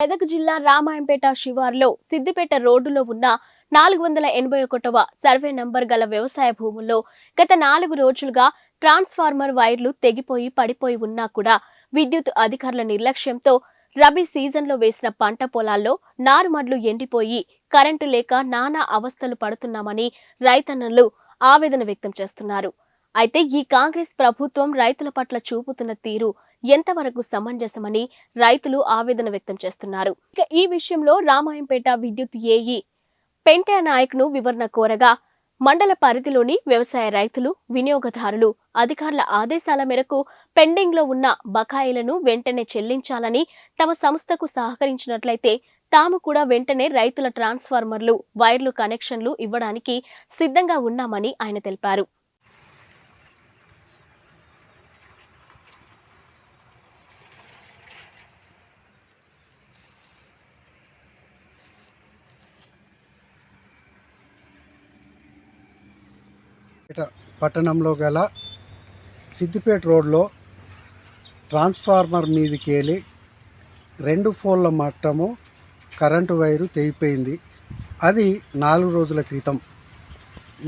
మెదక్ జిల్లా రామాయంపేట శివార్లో సిద్దిపేట రోడ్డులో ఉన్న నాలుగు వందల ఎనభై ఒకటవ సర్వే నంబర్ గల వ్యవసాయ భూముల్లో గత నాలుగు రోజులుగా ట్రాన్స్ఫార్మర్ వైర్లు తెగిపోయి పడిపోయి ఉన్నా కూడా విద్యుత్ అధికారుల నిర్లక్ష్యంతో రబీ సీజన్లో వేసిన పంట పొలాల్లో నారుమడ్లు ఎండిపోయి కరెంటు లేక నానా అవస్థలు పడుతున్నామని రైతన్నలు ఆవేదన వ్యక్తం చేస్తున్నారు. అయితే ఈ కాంగ్రెస్ ప్రభుత్వం రైతుల పట్ల చూపుతున్న తీరు ఎంతవరకు సమంజసమని రైతులు ఆవేదన వ్యక్తం చేస్తున్నారు. ఇక ఈ విషయంలో రామాయంపేట విద్యుత్ ఏఈ పెంటా నాయక్ను వివరణ కోరగా మండల పరిధిలోని వ్యవసాయ రైతులు వినియోగదారులు అధికారుల ఆదేశాల మేరకు పెండింగ్లో ఉన్న బకాయిలను వెంటనే చెల్లించాలని తమ సంస్థకు సహకరించినట్లయితే తాము కూడా వెంటనే రైతుల ట్రాన్స్ఫార్మర్లు వైర్లు కనెక్షన్లు ఇవ్వడానికి సిద్ధంగా ఉన్నామని ఆయన తెలిపారు. పట్టణంలో గల సిద్దిపేట రోడ్లో ట్రాన్స్ఫార్మర్ మీదకి వెళ్ళి రెండు ఫోన్ల మట్టము కరెంటు వైరు తెగిపోయింది. అది నాలుగు రోజుల క్రితం.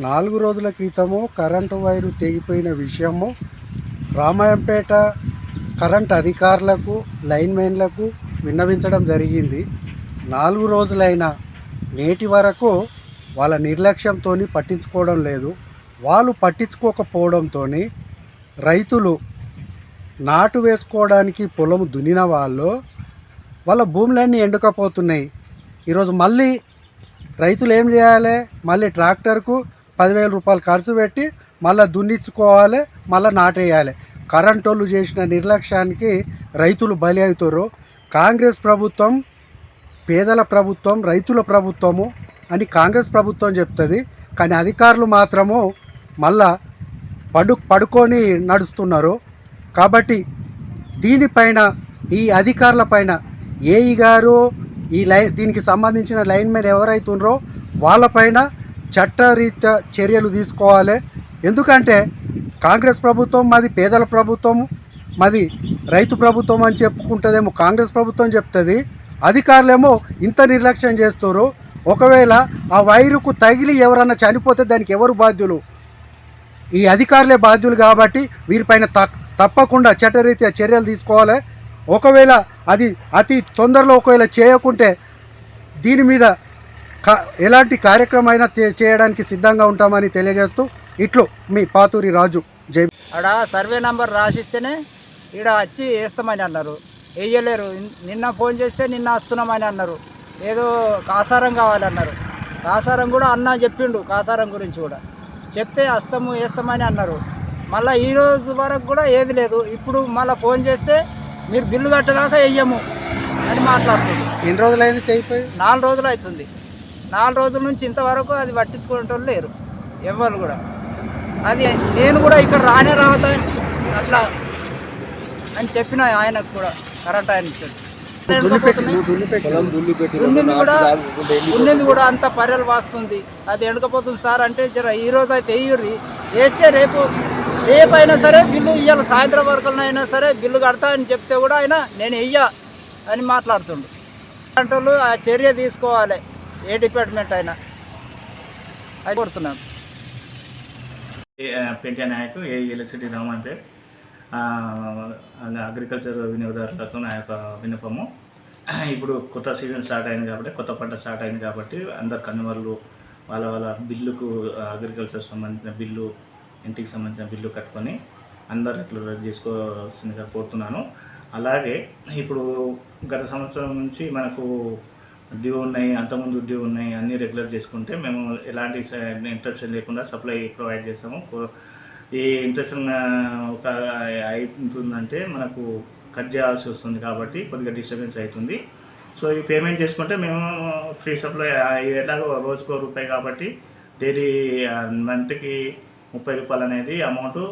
నాలుగు రోజుల క్రితము కరెంటు వైరు తెగిపోయిన విషయము రామాయంపేట కరెంట్ అధికారులకు లైన్మెన్లకు విన్నవించడం జరిగింది. నాలుగు రోజులైన నేటి వరకు వాళ్ళ నిర్లక్ష్యంతో పట్టించుకోవడం లేదు. వాళ్ళు పట్టించుకోకపోవడంతో రైతులు నాటు వేసుకోవడానికి పొలం దున్నిన వాళ్ళు వాళ్ళ భూములన్నీ ఎండుకపోతున్నాయి. ఈరోజు మళ్ళీ రైతులు ఏం చేయాలి? మళ్ళీ ట్రాక్టర్కు పదివేల రూపాయలు ఖర్చు పెట్టి మళ్ళీ దున్నించుకోవాలి మళ్ళీ నాటేయాలి. కరెంట్ వాళ్ళు చేసిన నిర్లక్ష్యానికి రైతులు బలి అవుతారు. కాంగ్రెస్ ప్రభుత్వం పేదల ప్రభుత్వం రైతుల ప్రభుత్వము అని కాంగ్రెస్ ప్రభుత్వం చెప్తుంది. కానీ అధికారులు మాత్రము మళ్ళా పడు పడుకొని నడుస్తున్నారు. కాబట్టి దీనిపైన ఈ అధికారుల పైన ఏఈ గారు ఈ లై దీనికి సంబంధించిన లైన్ లైన్మెన్ ఎవరైతున్నారో వాళ్ళపైన చట్టరీత్యా చర్యలు తీసుకోవాలి. ఎందుకంటే కాంగ్రెస్ ప్రభుత్వం మాది పేదల ప్రభుత్వం మాది రైతు ప్రభుత్వం అని చెప్పుకుంటుందేమో కాంగ్రెస్ ప్రభుత్వం చెప్తుంది. అధికారులేమో ఇంత నిర్లక్ష్యం చేస్తారు ఒకవేళ ఆ వైరుకు తగిలి ఎవరన్నా చనిపోతే దానికి ఎవరు బాధ్యులు? ఈ అధికారులే బాధ్యులు కాబట్టి వీరిపైన త- తప్పకుండా చట్టరీత్యా చర్యలు తీసుకోవాలి. ఒకవేళ అది అతి తొందరలో ఒకవేళ చేయకుంటే దీని మీద కా- ఎలాంటి కార్యక్రమం అయినా చేయడానికి సిద్ధంగా ఉంటామని తెలియజేస్తూ ఇట్లు మీ పాతూరి రాజు జై ఆడ సర్వే నంబర్ రాసిస్తేనే ఈడ వచ్చి వేస్తామని అన్నారు. వేయలేరు. నిన్న ఫోన్ చేస్తే నిన్న వస్తున్నామని అన్నారు. ఏదో కాసారం కావాలన్నారు. కాసారం కూడా అన్న చెప్పిండు కాసారం గురించి కూడా. చెప్తే వస్తాము వేస్తామని అన్నారు. మళ్ళీ ఈ రోజు వరకు కూడా ఏది లేదు. ఇప్పుడు మళ్ళీ ఫోన్ చేస్తే మీరు బిల్లు కట్టేదాకా వెయ్యము అని మాట్లాడుతుంది. ఎన్ని రోజులైంది తెగిపోయి నాలుగు రోజులు అవుతుంది. నాలుగు రోజుల నుంచి ఇంతవరకు అది పట్టించుకునేటోళ్ళు లేరు. ఎవ్వరు కూడా. అది నేను కూడా ఇక్కడ రానే రావతా అట్లా అని చెప్పిన ఆయనకు కూడా కరెంట్ ఆయన ఉన్నింది కూడా ఉన్నింది కూడా అంత పర్యలు వాస్తుంది. అది ఎడకపోతుంది సార్ అంటే జర ఈ రోజు అయితే వేయుర్రి వేస్తే రేపు రేపు అయినా సరే బిల్లు ఇవ్వాలి సాయంత్రం వరకు అయినా సరే బిల్లు కడతా అని చెప్తే కూడా ఆయన నేను వెయ్య అని మాట్లాడుతుండు. అంటే ఆ చర్య తీసుకోవాలి. ఏ డిపార్ట్మెంట్ అయినా. అది కోరుతున్నాను పెంచే నాయకు ఏ ఎలక్ట్రిసిటీ రామంపేట్ అగ్రికల్చర్ వినియోగదారులతో నా యొక్క విన్నపము. ఇప్పుడు కొత్త సీజన్ స్టార్ట్ అయింది కాబట్టి కొత్త పంట స్టార్ట్ అయింది కాబట్టి అందరు కన్వర్లు వాళ్ళ వాళ్ళ బిల్లుకు అగ్రికల్చర్ సంబంధించిన బిల్లు ఇంటికి సంబంధించిన బిల్లు కట్టుకొని అందరు రెగ్యులర్ చేసుకోవాల్సిందిగా కోరుతున్నాను. అలాగే ఇప్పుడు గత సంవత్సరం నుంచి మనకు డ్యూ ఉన్నాయి అంతకుముందు డ్యూ ఉన్నాయి అన్నీ రెగ్యులర్ చేసుకుంటే మేము ఎలాంటి ఇంటరప్షన్ లేకుండా సప్లై ప్రొవైడ్ చేస్తాము. ఈ ఇంటరప్షన్ ఒక అవుతుందంటే మనకు కట్ చేయాల్సి వస్తుంది కాబట్టి కొద్దిగా డిస్టర్బెన్స్ అవుతుంది. సో ఈ పేమెంట్ చేసుకుంటే మేము ఫ్రీ సప్లై ఇది ఎలాగో రోజుకో రూపాయి కాబట్టి డైలీ మంత్కి ముప్పై రూపాయలు అనేది అమౌంట్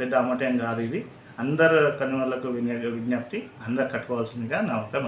పెద్ద అమౌంట్ ఏం కాదు ఇది. అందరు కన్యూమర్లకు విజ్ఞప్తి అందరు కట్టుకోవాల్సిందిగా నా ఒక